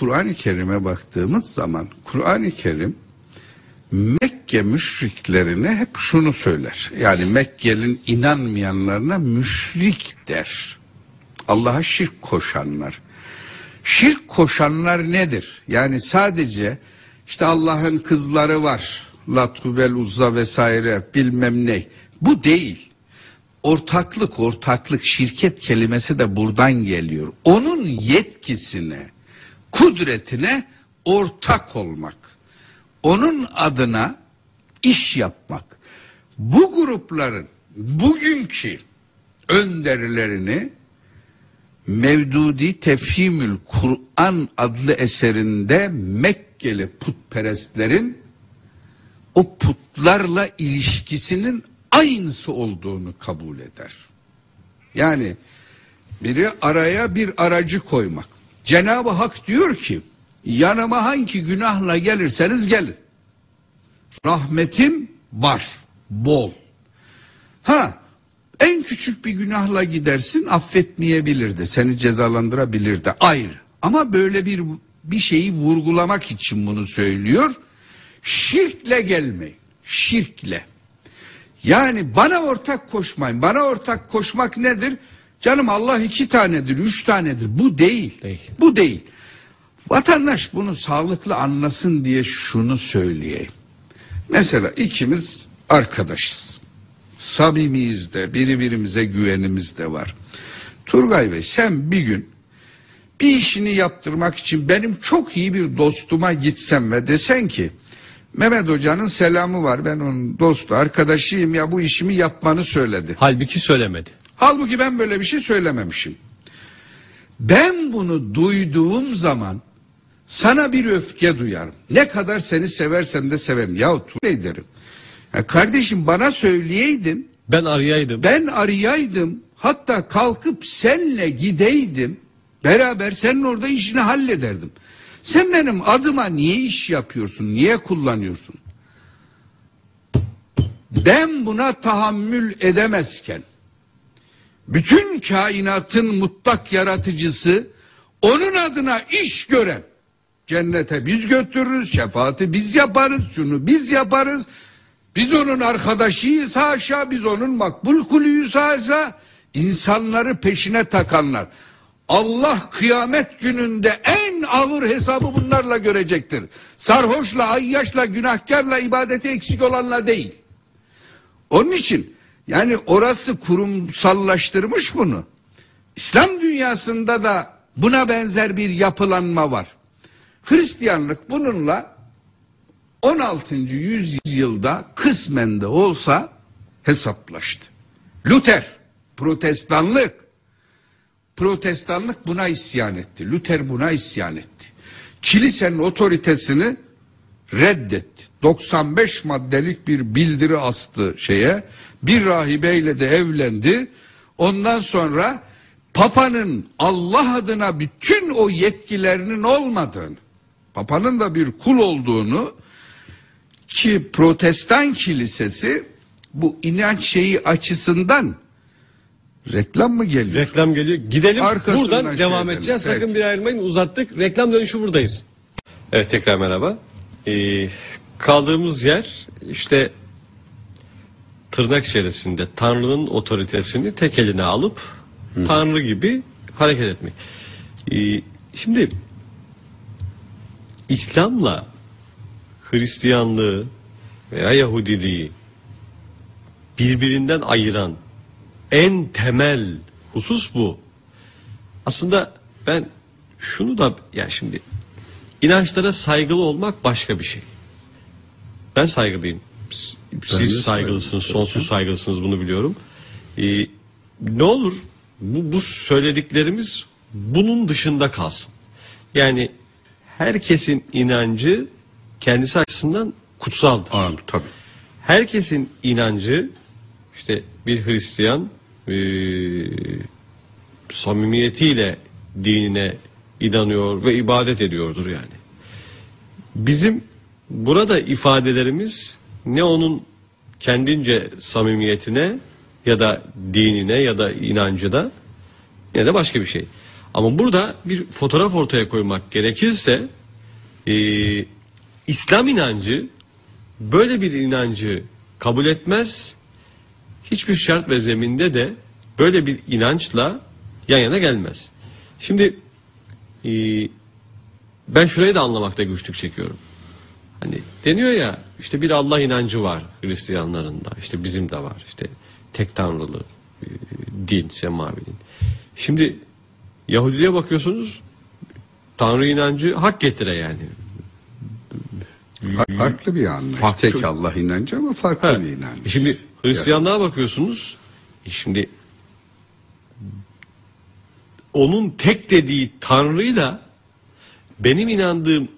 Kur'an-ı Kerim'e baktığımız zaman Kur'an-ı Kerim Mekke müşriklerine hep şunu söyler. Yani Mekke'nin inanmayanlarına müşrik der. Allah'a şirk koşanlar. Şirk koşanlar nedir? Yani sadece işte Allah'ın kızları var. Latubel Uzza vesaire bilmem ne. Bu değil. Ortaklık, ortaklık, şirket kelimesi de buradan geliyor. Onun yetkisine, kudretine ortak olmak. Onun adına iş yapmak. Bu grupların bugünkü önderlerini Mevdudi Tefhimül Kur'an adlı eserinde Mekkeli putperestlerin o putlarla ilişkisinin aynısı olduğunu kabul eder. Yani biri araya bir aracı koymak. Cenab-ı Hak diyor ki yanıma hangi günahla gelirseniz gelin. Rahmetim var, bol. Ha en küçük bir günahla gidersin affetmeyebilir de seni cezalandırabilir de ayrı. Ama böyle bir bir şeyi vurgulamak için bunu söylüyor. Şirkle gelmeyin. Şirkle. Yani bana ortak koşmayın. Bana ortak koşmak nedir? Canım Allah iki tanedir, üç tanedir. Bu değil. Değil. Bu değil. Vatandaş bunu sağlıklı anlasın diye şunu söyleyeyim. Mesela ikimiz arkadaşız. Samimiyiz de, birbirimize güvenimiz de var. Turgay Bey sen bir gün bir işini yaptırmak için benim çok iyi bir dostuma gitsem ve desen ki Mehmet Hoca'nın selamı var ben onun dostu arkadaşıyım ya bu işimi yapmanı söyledi. Halbuki söylemedi. Halbuki ben böyle bir şey söylememişim. Ben bunu duyduğum zaman sana bir öfke duyarım. Ne kadar seni seversem de sevem. Ya Tuğrul derim. Ya kardeşim bana söyleyeydin Ben arayaydım. ben arayaydım hatta kalkıp senle gideydim beraber senin orada işini hallederdim. Sen benim adıma niye iş yapıyorsun niye kullanıyorsun? Ben buna tahammül edemezken bütün kainatın mutlak yaratıcısı onun adına iş gören cennete biz götürürüz şefaati biz yaparız şunu biz yaparız biz onun arkadaşıyız haşa biz onun makbul kuluyuz haşa insanları peşine takanlar Allah kıyamet gününde en ağır hesabı bunlarla görecektir. Sarhoşla, ayyaşla, günahkarla, ibadeti eksik olanla değil. Onun için yani orası kurumsallaştırmış bunu. İslam dünyasında da buna benzer bir yapılanma var. Hristiyanlık bununla 16. yüzyılda kısmen de olsa hesaplaştı. Luther, protestanlık, protestanlık buna isyan etti. Luther buna isyan etti. Kilisenin otoritesini reddetti. 95 maddelik bir bildiri astı şeye. Bir rahibeyle de evlendi. Ondan sonra Papa'nın Allah adına bütün o yetkilerinin olmadığını, Papa'nın da bir kul olduğunu ki protestan kilisesi bu inanç şeyi açısından reklam mı geliyor? Reklam geliyor. Gidelim Arkasından buradan şey devam edelim. edeceğiz. Peki. Sakın bir ayrılmayın. Uzattık. Reklam dönüşü buradayız. Evet tekrar merhaba. Ee, kaldığımız yer işte tırnak içerisinde Tanrı'nın otoritesini tek eline alıp Tanrı gibi hareket etmek. Ee, şimdi İslam'la Hristiyanlığı veya Yahudiliği birbirinden ayıran en temel husus bu. Aslında ben şunu da ya şimdi inançlara saygılı olmak başka bir şey. Ben saygılıyım. Siz de saygılısınız, sonsuz saygılısınız bunu biliyorum. Ee, ne olur bu, bu söylediklerimiz bunun dışında kalsın. Yani herkesin inancı kendisi açısından kutsaldır. Aa, tabii. Herkesin inancı işte bir Hristiyan e, samimiyetiyle dinine inanıyor ve ibadet ediyordur yani. Bizim burada ifadelerimiz ne onun kendince samimiyetine ya da dinine ya da inancına ya da başka bir şey. Ama burada bir fotoğraf ortaya koymak gerekirse e, İslam inancı böyle bir inancı kabul etmez. Hiçbir şart ve zeminde de böyle bir inançla yan yana gelmez. Şimdi e, ben şurayı da anlamakta güçlük çekiyorum. Hani deniyor ya işte bir Allah inancı var Hristiyanların da işte bizim de var işte tek tanrılı e, din semavi din. Şimdi Yahudiliğe bakıyorsunuz Tanrı inancı hak getire yani. Fa- Farklı bir anlayış. Farklı. Tek Allah inancı ama farklı Ha, bir inanç. Şimdi Hristiyanlığa bakıyorsunuz. e Şimdi onun tek dediği Tanrı'yla benim inandığım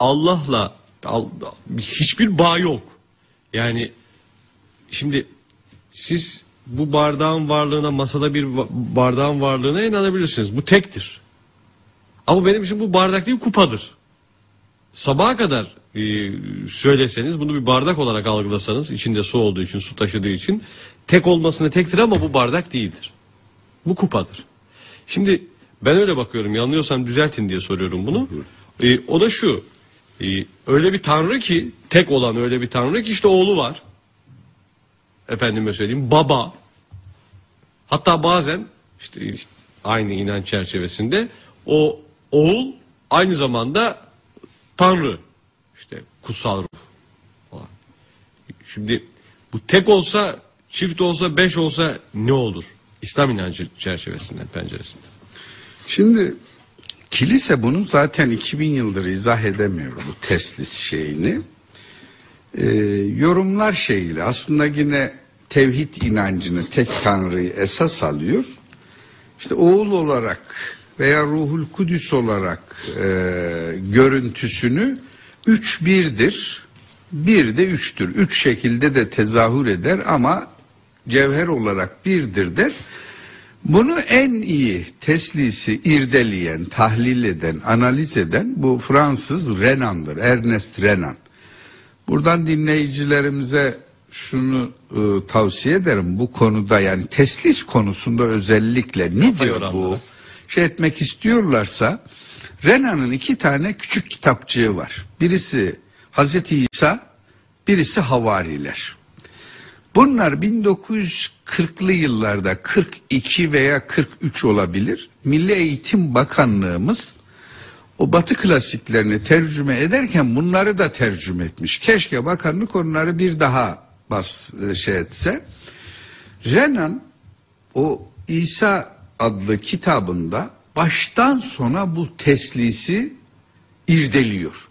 Allah'la al- hiçbir bağ yok. Yani şimdi siz bu bardağın varlığına masada bir bardağın varlığına inanabilirsiniz. Bu tektir. Ama benim için bu bardak değil kupadır. Sabaha kadar e, söyleseniz bunu bir bardak olarak algılasanız içinde su olduğu için su taşıdığı için tek olmasına tektir ama bu bardak değildir. Bu kupadır. Şimdi ben öyle bakıyorum yanılıyorsam düzeltin diye soruyorum bunu. E, o da şu e, öyle bir tanrı ki tek olan öyle bir tanrı ki işte oğlu var. Efendime söyleyeyim baba. Hatta bazen işte, işte aynı inanç çerçevesinde o oğul aynı zamanda tanrı. İşte kutsal ruh falan. Şimdi bu tek olsa, çift olsa, beş olsa ne olur? İslam inancı çerçevesinden, penceresinden. Şimdi kilise bunu zaten 2000 yıldır izah edemiyor bu teslis şeyini. Ee, yorumlar şeyiyle aslında yine tevhid inancını tek tanrıyı esas alıyor. İşte oğul olarak veya ruhul kudüs olarak e, görüntüsünü üç birdir. Bir de üçtür. Üç şekilde de tezahür eder ama cevher olarak birdir der. Bunu en iyi teslisi irdeleyen, tahlil eden, analiz eden bu Fransız Renan'dır. Ernest Renan. Buradan dinleyicilerimize şunu e, tavsiye ederim bu konuda yani teslis konusunda özellikle nedir bu şey etmek istiyorlarsa Renan'ın iki tane küçük kitapçığı var. Birisi Hazreti İsa, birisi Havariler. Bunlar 1940'lı yıllarda 42 veya 43 olabilir. Milli Eğitim Bakanlığımız o batı klasiklerini tercüme ederken bunları da tercüme etmiş. Keşke bakanlık onları bir daha bas şey etse. Renan o İsa adlı kitabında baştan sona bu teslisi irdeliyor.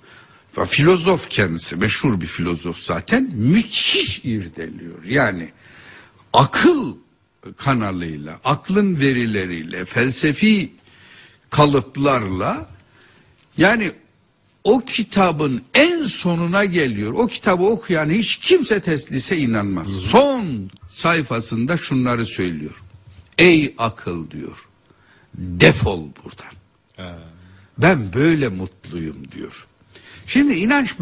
Filozof kendisi meşhur bir filozof zaten müthiş irdeliyor. Yani akıl kanalıyla, aklın verileriyle, felsefi kalıplarla yani o kitabın en sonuna geliyor. O kitabı okuyan hiç kimse teslise inanmaz. Son sayfasında şunları söylüyor. Ey akıl diyor. Defol buradan. Ben böyle mutluyum diyor. Şimdi inanç